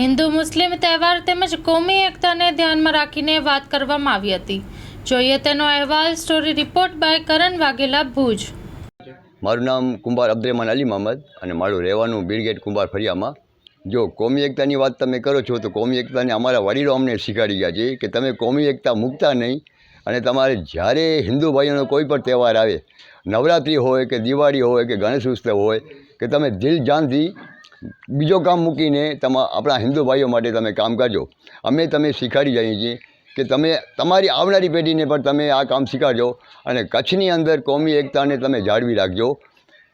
હિન્દુ મુસ્લિમ તહેવાર તેમજ કોમી એકતાને ધ્યાનમાં રાખીને વાત કરવામાં આવી હતી. જોઈએ તેનો અહેવાલ story report by Karan Vaghela Bhuj. મારું નામ કુંભાર અબ્દુરહેમાન અલી મહમદ અને મારું રહેવાનું બિરગેટ કુંભાર ફરિયામાં. જો કોમી એકતાની વાત તમે કરો છો તો કોમી એકતાને અમારા વડીલો અમને શીખવાડી ગયા છે કે તમે કોમી એકતા મૂકતા નહીં અને તમારે જ્યારે હિન્દુ ભાઈઓનો કોઈ પણ તહેવાર આવે નવરાત્રિ હોય કે દિવાળી હોય કે ગણેશ ઉત્સવ હોય કે તમે દિલ જાનથી બીજો કામ મૂકીને તમા આપણા હિન્દુ ભાઈઓ માટે તમે કામ કરજો અમે તમે શીખવાડી જઈએ છીએ કે તમે તમારી આવનારી પેઢીને પણ તમે આ કામ શીખાડજો અને કચ્છની અંદર કોમી એકતાને તમે જાળવી રાખજો.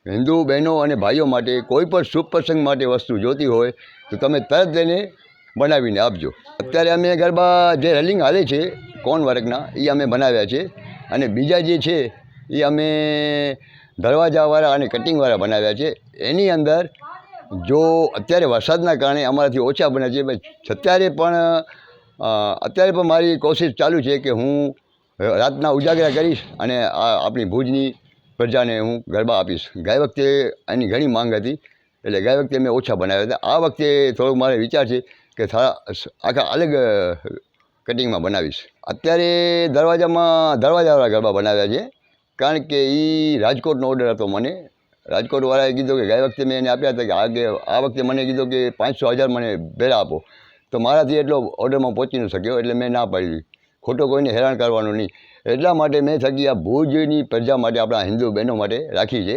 હિન્દુ બહેનો અને ભાઈઓ માટે કોઈ પણ શુભ પ્રસંગ માટે વસ્તુ જોતી હોય તો તમે તરત તેને બનાવીને આપજો. અત્યારે અમે ગરબા જે રલિંગ હાલે છે કોણ વર્ગના એ અમે બનાવ્યા છે. અને બીજા જે છે એ અમે દરવાજાવાળા અને કટિંગવાળા બનાવ્યા છે. એની અંદર જો અત્યારે વરસાદના કારણે અમારાથી ઓછા બને છે. અત્યારે પણ અત્યારે પણ મારી કોશિશ ચાલુ છે કે હું રાતના ઉજાગરા કરીશ અને આપણી ભુજની પ્રજાને હું ગરબા આપીશ. ગઈ વખતે એની ઘણી માંગ હતી, એટલે ગયા વખતે મેં ઓછા બનાવ્યા હતા. આ વખતે થોડોક મારે વિચાર છે કે સારા આખા અલગ કટિંગમાં બનાવીશ. અત્યારે દરવાજામાં દરવાજાવાળા ગરબા બનાવ્યા છે. કારણ કે એ રાજકોટનો ઓર્ડર હતો મને. રાજકોટવાળાએ કીધું કે ગયા વખતે મેં એને આપ્યા હતા કે આ કે આ વખતે મને કીધું કે પાંચસો હજાર મને ભેળા આપો. તો મારાથી એટલો ઓર્ડરમાં પહોંચી ન શક્યો એટલે મેં ના પાડી. ખોટો કોઈને હેરાન કરવાનું નહીં. એટલા માટે મેં થકી આ ભુજની પ્રજા માટે આપણા હિન્દુ બહેનો માટે રાખી છે,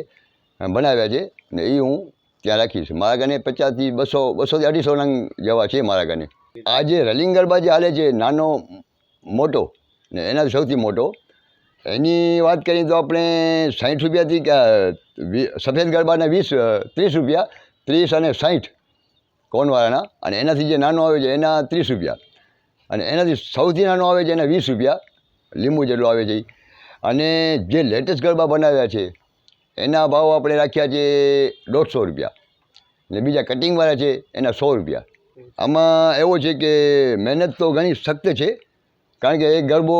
બનાવ્યા છે ને એ હું ત્યાં રાખીશ મારા ઘરે પચાસથી બસો, બસોથી અઢીસો રંગ જેવા છે મારા કને આ જે રલિંગ ગરબા જે હાલે છે નાનો મોટો ને એનાથી સૌથી મોટો એની વાત કરીએ તો આપણે સાઠ રૂપિયાથી સફેદ ગરબાના વીસ ત્રીસ રૂપિયા, ત્રીસ અને સાઠ કોનવાળાના અને એનાથી જે નાનો આવે છે એના ત્રીસ રૂપિયા અને એનાથી સૌથી નાનો આવે છે એના વીસ રૂપિયા લીંબુ જેટલો આવે છે અને જે લેટેસ્ટ ગરબા બનાવ્યા છે એના ભાવ આપણે રાખ્યા છે દોઢસો રૂપિયા ને બીજા કટિંગવાળા છે એના સો રૂપિયા. આમાં એવો છે કે મહેનત તો ઘણી સખ્ત છે કારણ કે એક ગરબો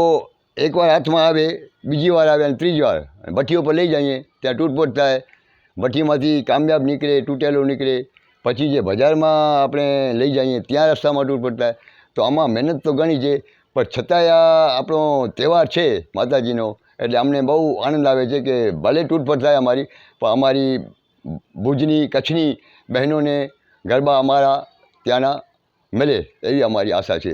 એકવાર હાથમાં આવે, બીજી વાર આવે અને ત્રીજી વાર ભઠ્ઠીઓ પર લઈ જઈએ, ત્યાં તૂટપોટ થાય, ભઠ્ઠીમાંથી કામયાબ નીકળે, તૂટેલું નીકળે. પછી જે બજારમાં આપણે લઈ જઈએ, ત્યાં રસ્તામાં તૂટપોટ થાય. તો આમાં મહેનત તો ઘણી છે, પણ છતાંય આ આપણો તહેવાર છે માતાજીનો. એટલે અમને બહુ આનંદ આવે છે કે ભલે તૂટફૂટ થાય અમારી, પણ અમારી ભુજની કચ્છની બહેનોને ગરબા અમારા ત્યાંના મળે એવી અમારી આશા છે.